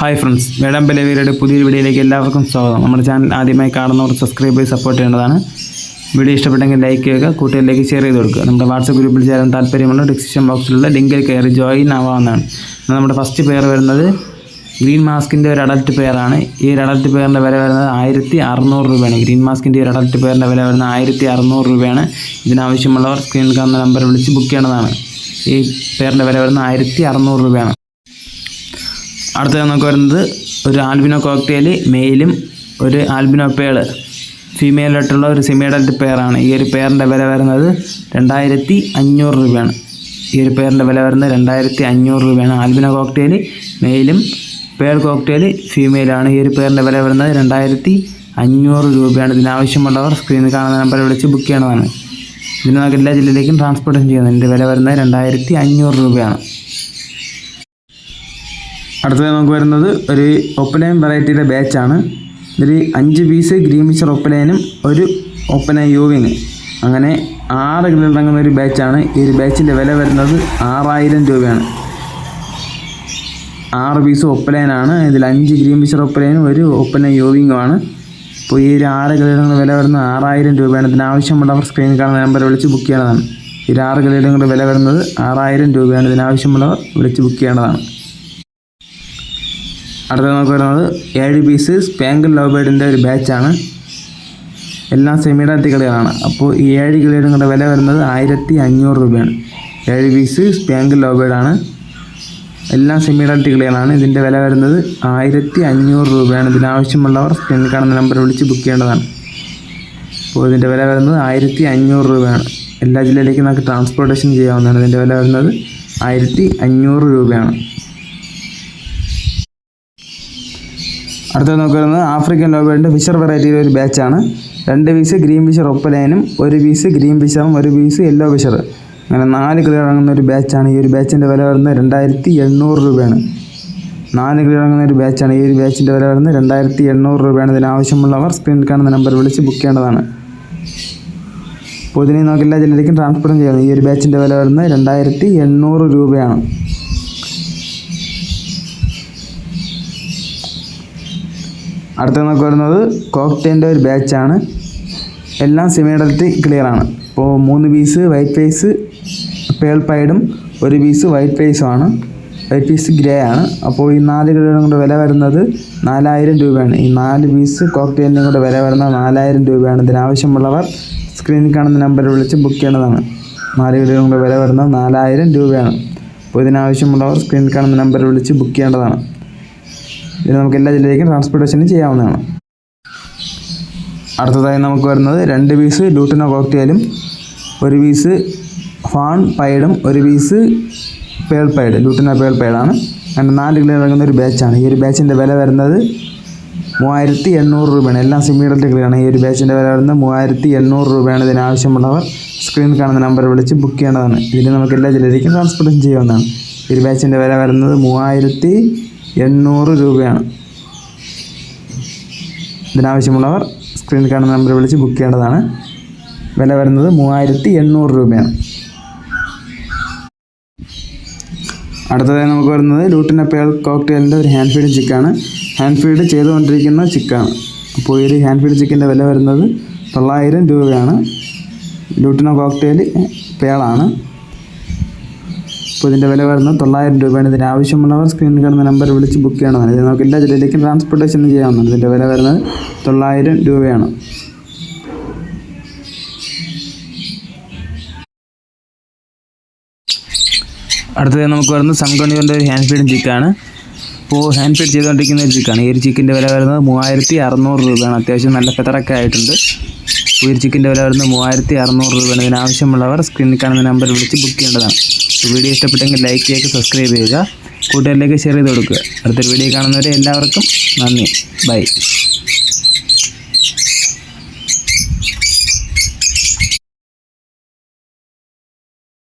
Hi friends വേടം ബലവീരയുടെ പുതിയൊരു വീഡിയോയിലേക്ക് എല്ലാവർക്കും സ്വാഗതം. നമ്മുടെ ചാനൽ ആദ്യമായി കാണുന്നവർ സബ്സ്ക്രൈബ് ചെയ്ത് സപ്പോർട്ട് ചെയ്യേണ്ടതാണ്. വീഡിയോ ഇഷ്ടപ്പെട്ടെങ്കിൽ ലൈക്ക് ചെയ്യുക കൂട്ടുകാരിലേക്ക് ഷെയർ ചെയ്ത് കൊടുക്കുക. നമ്മുടെ വാട്സപ്പ് ഗ്രൂപ്പിൽ ചേരാൻ താല്പര്യമുള്ള ഡിസ്ക്രിപ്ഷൻ ബോക്സിലുള്ള ലിങ്കിൽ കയറി ജോയിൻ ആവാവുന്നതാണ്. നമ്മുടെ ഫസ്റ്റ് പെയർ വരുന്നത് ഗ്രീൻ മാസ്കിന്റെ ഒരു അഡൽട്ട് പെയറാണ് ഈ ഒരു അഡൽട്ട് പെയറിന്റെ വില വരുന്നത് ആയിരത്തി അറുന്നൂറ് രൂപയാണ് ഗ്രീൻ മാസ്കിന്റെ ഒരു അഡൽട്ട് പെയറിന്റെ വില വരുന്നത് ആയിരത്തി അറുന്നൂറ് രൂപയാണ്. ഇതിനാവശ്യമുള്ളവർ സ്ക്രീനിൽ കാണുന്ന നമ്പർ വിളിച്ച് ബുക്ക് ചെയ്യേണ്ടതാണ്. ഈ പെയറിന്റെ വില വരുന്നത് ആയിരത്തി അറുന്നൂറ് രൂപയാണ്. അടുത്തത് നമുക്ക് വരുന്നത് ഒരു ആൽബിനോ കോക്ടെയിൽ മെയിലും ഒരു ആൽബിനോ പേൾ ഫീമെയിലായിട്ടുള്ള ഒരു സിമേഡൽറ്റ് പെയറാണ് ഈ ഒരു പെയറിന്റെ വില വരുന്നത് രണ്ടായിരത്തി അഞ്ഞൂറ് രൂപയാണ്. ഈ ഒരു പെയറിന്റെ വില വരുന്നത് രണ്ടായിരത്തി അഞ്ഞൂറ് രൂപയാണ്. ആൽബിനോ കോക്ടെയിൽ മെയിലും പേൾ കോക്ടെയിൽ ഫീമെയിലാണ് ഈ ഒരു പെയറിന്റെ വില വരുന്നത് രണ്ടായിരത്തി അഞ്ഞൂറ് രൂപയാണ്. ഇതിനാവശ്യമുള്ളവർ സ്ക്രീനിൽ കാണുന്ന നമ്പറിൽ വിളിച്ച് ബുക്ക് ചെയ്യണതാണ്. ഇതിന് നമുക്ക് എല്ലാ ജില്ലയിലേക്കും ട്രാൻസ്പോർട്ടേഷൻ ചെയ്യുന്നത് ഇതിന്റെ വില വരുന്നത് രണ്ടായിരത്തി അഞ്ഞൂറ് രൂപയാണ്. അടുത്തത് നമുക്ക് വരുന്നത് ഒരു ഒപ്പലൈൻ വെറൈറ്റിയുടെ ബാച്ചാണ് ഇതിൽ അഞ്ച് പീസ് ഗ്രീൻ മിച്ചർ ഒപ്പലൈനും ഒരു ഒപ്പന യൂവിങ് അങ്ങനെ ആറ് കിലോ അടങ്ങുന്ന ഒരു ബാച്ചാണ് ഈ ഒരു ബാച്ചിന്റെ വില വരുന്നത് ആറായിരം രൂപയാണ്. ആറ് പീസ് ഒപ്പലൈനാണ് ഇതിൽ അഞ്ച് ഗ്രീൻ മിച്ചർ ഒപ്പലൈനും ഒരു ഒപ്പന യൂവിങ്ങുമാണ് അപ്പോൾ ഈ ഒരു ആറ് കിലോയുടെ വില വരുന്നത് ആറായിരം രൂപയാണ്. ഇതിനാവശ്യമുള്ളവർ സ്ക്രീൻ കാണുന്ന നമ്പർ വിളിച്ച് ബുക്ക് ചെയ്യേണ്ടതാണ്. ഈ ഒരു ആറ് കിലോയുടെ വില വരുന്നത് ആറായിരം രൂപയാണ്. ഇതിനാവശ്യമുള്ളവർ വിളിച്ച് ബുക്ക് ചെയ്യേണ്ടതാണ്. അടുത്തത് നമുക്ക് വരുന്നത് ഏഴ് പീസ് സ്പാങ്കിൾ ലവ് ബേർഡിന്റെ ഒരു ബാച്ചാണ് എല്ലാം സെമിഡാറ്റി കളികളാണ് അപ്പോൾ ഈ ഏഴ് കിളികളുടെ വില വരുന്നത് ആയിരത്തി അഞ്ഞൂറ് രൂപയാണ് ഏഴ് പീസ് സ്പാങ്കിൾ ലവ് ബേർഡാണ് എല്ലാം സെമിഡാറ്റി കളികളാണ് ഇതിന്റെ വില വരുന്നത് ആയിരത്തി അഞ്ഞൂറ് രൂപയാണ് ഇതിനാവശ്യമുള്ളവർ സ്ക്രീനിൽ കാണുന്ന നമ്പർ വിളിച്ച് ബുക്ക് ചെയ്യേണ്ടതാണ്. അപ്പോൾ ഇതിന്റെ വില വരുന്നത് ആയിരത്തി അഞ്ഞൂറ് രൂപയാണ്. എല്ലാ ജില്ലയിലേക്കും നമുക്ക് ട്രാൻസ്പോർട്ടേഷൻ ചെയ്യാവുന്നതാണ്. ഇതിന്റെ വില വരുന്നത് ആയിരത്തി അഞ്ഞൂറ് രൂപയാണ്. അടുത്തത് നമുക്ക് വരുന്നത് ആഫ്രിക്കൻ ലോബേഡിന്റെ ഫിഷർ വെറൈറ്റിയിലെ ഒരു ബാച്ചാണ്. രണ്ട് പീസ് ഗ്രീൻ ഫിഷർ ഒപ്പലൈനും ഒരു പീസ് ഗ്രീൻ ഫിഷറും ഒരു പീസ് യെല്ലോ ഫിഷർ. അങ്ങനെ നാല് കിലോ ഇറങ്ങുന്ന ഒരു ബാച്ചാണ്. ഈ ഒരു ബാച്ചിന്റെ വില വരുന്നത് രണ്ടായിരത്തി എണ്ണൂറ് രൂപയാണ്. നാല് കിലോ ഇറങ്ങുന്ന ഒരു ബാച്ചാണ്. ഈ ഒരു ബാച്ചിന്റെ വില വരുന്നത് രണ്ടായിരത്തി എണ്ണൂറ് രൂപയാണ് ഇതിനാവശ്യമുള്ളവർ സ്ക്രീനിൽ കാണുന്ന നമ്പർ വിളിച്ച് ബുക്ക് ചെയ്യേണ്ടതാണ്. പൊതുവെ എല്ലാ ജില്ലയിലേക്കും ട്രാൻസ്പോർട്ടും ചെയ്യുന്നത് ഈ ഒരു ബാച്ചിന്റെ വില വരുന്നത് രണ്ടായിരത്തി എണ്ണൂറ് രൂപയാണ്. അടുത്ത നമുക്ക് വരുന്നത് കോക്ടെയിന്റെ ഒരു ബാച്ചാണ്. എല്ലാം സെമിഡൽറ്റി ക്ലിയറാണ് ആണ്. അപ്പോൾ മൂന്ന് പീസ് വൈറ്റ് ഫേസ് പേൾ പൈഡും ഒരു പീസ് വൈറ്റ് ഫേസുമാണ് വൈറ്റ് പീസ് ഗ്രേ ആണ്. അപ്പോൾ ഈ നാല് കിലോയുടെ കൂടെ വില വരുന്നത് നാലായിരം രൂപയാണ്. ഈ നാല് പീസ് കോക്ടെയിലിന്റെ കൂടെ വില വരുന്നത് നാലായിരം രൂപയാണ്. ഇതിനാവശ്യമുള്ളവർ സ്ക്രീനിൽ കാണുന്ന നമ്പറിൽ വിളിച്ച് ബുക്ക് ചെയ്യേണ്ടതാണ്. നാല് കിലോയുടെ കൂടെ വില വരുന്നത് നാലായിരം രൂപയാണ്. അപ്പോൾ ഇതിനാവശ്യമുള്ളവർ സ്ക്രീനിൽ കാണുന്ന നമ്പറിൽ വിളിച്ച് ബുക്ക് ചെയ്യേണ്ടതാണ്. ഇത് നമുക്ക് എല്ലാ ജില്ലയിലേക്കും ട്രാൻസ്പോർട്ടേഷനും ചെയ്യാവുന്നതാണ്. അടുത്തതായി നമുക്ക് വരുന്നത് രണ്ട് പീസ് ലൂട്ടിനോ കോക്ടെയിലും ഒരു പീസ് ഫാൺ പൈഡും ഒരു piece pearl pied lutino pearl പൈഡാണ് അങ്ങനെ നാല് കിലോ ഇറങ്ങുന്ന ഒരു ബാച്ചാണ് ഈ ഒരു ബാച്ചിന്റെ വില വരുന്നത് മൂവായിരത്തി എണ്ണൂറ് രൂപയാണ്. എല്ലാം സിമിലർ കളിയാണ് ഈ ഒരു ബാച്ചിന്റെ വില വരുന്നത് മൂവായിരത്തി എണ്ണൂറ് രൂപയാണ് ഇതിനാവശ്യമുള്ളവർ സ്ക്രീനിൽ കാണുന്ന നമ്പർ വിളിച്ച് ബുക്ക് ചെയ്യേണ്ടതാണ്. ഇതിന് നമുക്ക് എല്ലാ ജില്ലയിലേക്കും ട്രാൻസ്പോർട്ടേഷൻ ചെയ്യാവുന്നതാണ്. ഈ ഒരു ബാച്ചിന്റെ വില വരുന്നത് മൂവായിരത്തി എണ്ണൂറ് രൂപയാണ്. ഇതിനാവശ്യമുള്ളവർ സ്ക്രീനിൽ കാണുന്ന നമ്പർ വിളിച്ച് ബുക്ക് ചെയ്യേണ്ടതാണ്. വില വരുന്നത് മൂവായിരത്തി എണ്ണൂറ് രൂപയാണ്. അടുത്തതായി നമുക്ക് വരുന്നത് ലൂട്ടിന പേൾ കോക്ടെയിലിന്റെ ഒരു ഹാൻഡ് ഫീഡ് ചിക്കാണ് ഹാൻഡ് ഫീഡ് ചെയ്തുകൊണ്ടിരിക്കുന്ന ചിക്കാണ് അപ്പോൾ ഈ ഒരു ഹാൻഡ് ഫീഡ് ചിക്കിന്റെ വില വരുന്നത് തൊള്ളായിരം രൂപയാണ്. ലൂട്ടിന കോക്ടെയിൽ പേളാണ്. അപ്പോൾ ഇതിന്റെ വില വരുന്നത് തൊള്ളായിരം രൂപയാണ്. ഇതിന് ആവശ്യമുള്ളവർ സ്ക്രീനിൽ കാണുന്ന നമ്പർ വിളിച്ച് ബുക്ക് ചെയ്യണമെന്നാണ് ഇത് നമുക്ക് എല്ലാ ജില്ലയിലേക്കും ട്രാൻസ്പോർട്ടേഷൻ ചെയ്യാവുന്നതാണ്. ഇതിന്റെ വില വരുന്നത് തൊള്ളായിരം രൂപയാണ്. അടുത്തത് നമുക്ക് വരുന്നത് സംഗണിയുടെ ഹാൻഡ് ഫീഡിങ് ചിക്കാണ് അപ്പോൾ ഹാൻഡ് ഫീഡ് ചെയ്തുകൊണ്ടിരിക്കുന്ന ഒരു ചിക്കാണ് ഈ ഒരു ചിക്കിന്റെ വില വരുന്നത് മൂവായിരത്തി അറുന്നൂറ് രൂപയാണ്. അത്യാവശ്യം നല്ല ഫെതറൊക്കെ ആയിട്ടുണ്ട്. ഈ ഒരു ചിക്കിന്റെ വില വരുന്നത് മൂവായിരത്തി അറുന്നൂറ് രൂപയാണ് ഇതിനാവശ്യമുള്ളവർ സ്ക്രീനിൽ കാണുന്ന നമ്പർ വിളിച്ച് ബുക്ക് ചെയ്യേണ്ടതാണ്. വീഡിയോ ഇഷ്ടപ്പെട്ടെങ്കിൽ ലൈക്ക് ചെയ്യുക സബ്സ്ക്രൈബ് ചെയ്യുക. കൂട്ടുകാരിലേക്ക് ഷെയർ ചെയ്ത് കൊടുക്കുക. അടുത്തൊരു വീഡിയോ കാണുന്നവരെ എല്ലാവർക്കും നന്ദി. ബൈ